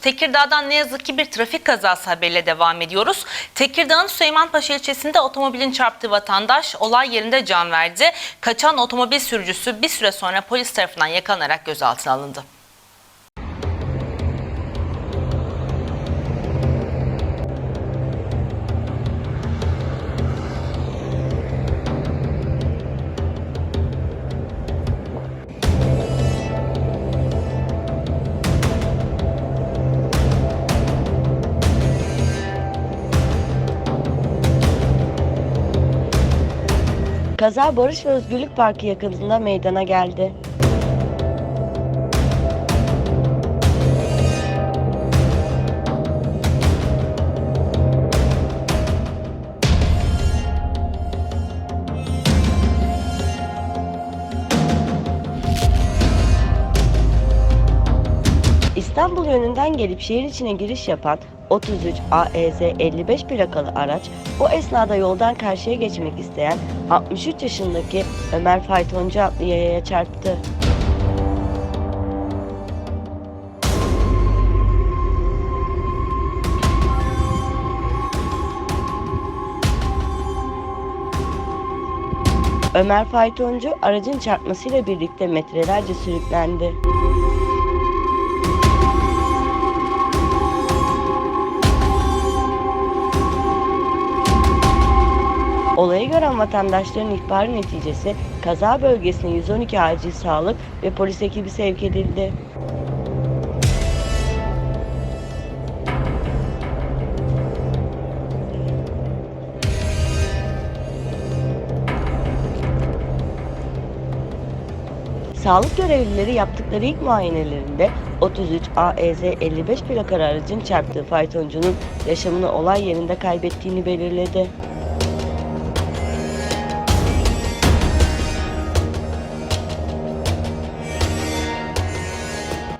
Tekirdağ'dan ne yazık ki bir trafik kazası haberiyle devam ediyoruz. Tekirdağ'ın Süleymanpaşa ilçesinde otomobilin çarptığı vatandaş olay yerinde can verdi. Kaçan otomobil sürücüsü bir süre sonra polis tarafından yakalanarak gözaltına alındı. Kaza Barış ve Özgürlük Parkı yakınında meydana geldi. İstanbul yönünden gelip şehir içine giriş yapan 33 AEZ 55 plakalı araç o esnada yoldan karşıya geçmek isteyen 63 yaşındaki Ömer Faytoncu adlı yayaya çarptı. Ömer Faytoncu aracın çarpmasıyla birlikte metrelerce sürüklendi. Olayı gören vatandaşların ihbarı neticesi kaza bölgesine 112 acil sağlık ve polis ekibi sevk edildi. Sağlık görevlileri yaptıkları ilk muayenelerinde 33 AEZ 55 plakalı aracın çarptığı faytoncunun yaşamını olay yerinde kaybettiğini belirledi.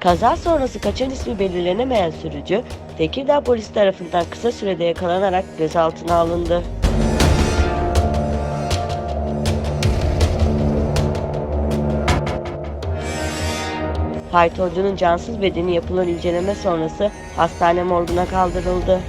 Kaza sonrası kaçan ismi belirlenemeyen sürücü, Tekirdağ polisi tarafından kısa sürede yakalanarak gözaltına alındı. Faytoncunun cansız bedeni yapılan inceleme sonrası hastane morguna kaldırıldı.